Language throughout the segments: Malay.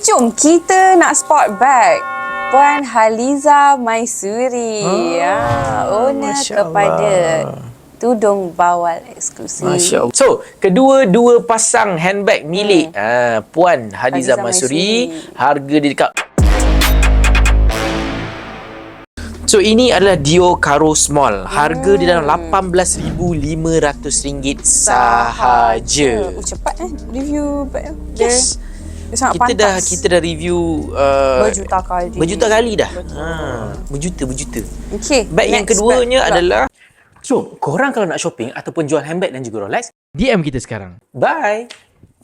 Jom kita nak spot bag Puan Haliza Maisuri ah, Owner Masya kepada Allah. Tudung Bawal Eksklusif Masya Allah. So, kedua-dua pasang handbag milik hmm. Puan Hadiza, Hadiza Masuri, Maisuri. harga dia dekat So ini adalah Dio Caro Small. Harga dia dalam RM18,500 sahaja. Oh, cepat eh review bag dia. Yes. Dia sangat Kita dah pantas. kita dah review uh, Berjuta kali. Berjuta kali dah. Ha, berjuta berjuta. Okay. Bag yang keduanya bag adalah So, korang kalau nak shopping ataupun jual handbag dan juga Rolex, DM kita sekarang. Bye.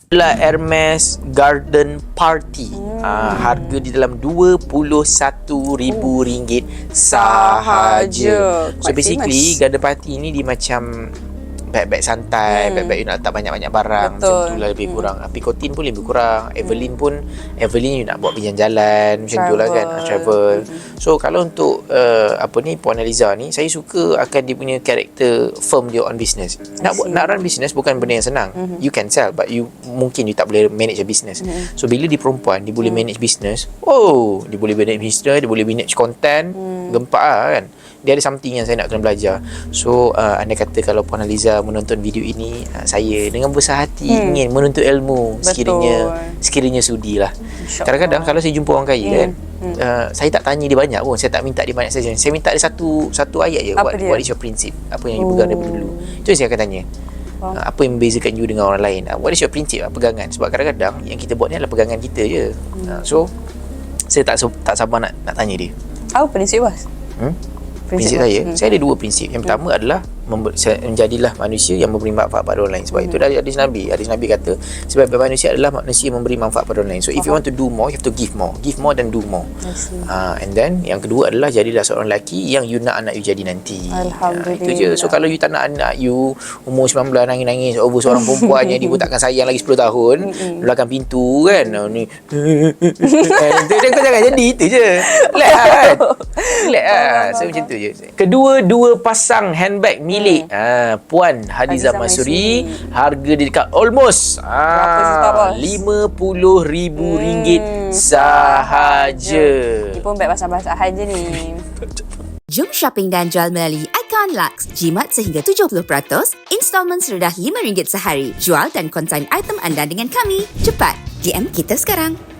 Adalah Hermes Garden Party. Hmm. Uh, harga di dalam RM21,000 sahaja. So basically famous. Garden Party ni dia macam bag-bag santai, Hmm. bag-bag you nak letak banyak-banyak barang Betul. macam tu lah lebih kurang. Hmm. Picotin pun lebih kurang. Evelyn pun Evelyn you nak buat pergi jalan macam tu lah kan, Travel. ah, travel. So kalau untuk uh, apa ni Puan Aliza ni saya suka akan dia punya karakter firm dia on business. Nak buat nak run business bukan benda yang senang. Mm-hmm. You can sell but you mungkin you tak boleh manage a business. Mm-hmm. So bila dia perempuan dia boleh manage business. Oh, dia boleh manage business, dia boleh manage content. Mm. Gempak lah kan. Dia ada something yang saya nak kena belajar. So uh, anda kata kalau Puan Aliza menonton video ini uh, saya dengan besar hati Hmm. ingin menuntut ilmu Betul. sekiranya sekiranya sudi lah. Kadang-kadang kalau saya jumpa orang kaya Hmm. kan uh, saya tak tanya dia banyak pun saya tak minta dia banyak saja saya minta dia satu satu ayat je Apa what, dia? what is your principle apa yang you pegang daripada dulu itu saya akan tanya Faham. uh, apa yang membezakan you dengan orang lain uh, what is your principle uh, pegangan sebab kadang-kadang yang kita buat ni adalah pegangan kita je uh, so saya tak tak sabar nak nak tanya dia Apa prinsip bos? hmm? prinsip saya Hmm. saya ada dua prinsip yang pertama adalah member, saya, menjadilah manusia yang memberi manfaat pada orang lain sebab itu dari hadis Nabi hadis Nabi kata sebab manusia adalah manusia yang memberi manfaat pada orang lain so if you want to do more you have to give more give more dan do more. Uh, and then yang kedua adalah jadilah seorang lelaki yang you nak anak you jadi nanti. Alhamdulillah. Ah, itu je. So kalau you tak nak anak you umur 19 nangis-nangis over seorang perempuan yang dia pun takkan sayang lagi 10 tahun belakang pintu kan. Oh, ni. Itu dia kau jangan jadi itu je. Relax kan. Relax lah. So macam tu je. Kedua-dua pasang handbag milik ah, Puan Hadiza Masuri harga dia dekat almost Berapa juta, ah, bos? RM50,000 Hmm, sahaja. Ni pun bag basah-basahan je ni. Jom shopping dan jual melalui Icon Lux. Jimat sehingga 70%, installment serendah RM5 sehari. Jual dan konsign item anda dengan kami. Cepat, DM kita sekarang.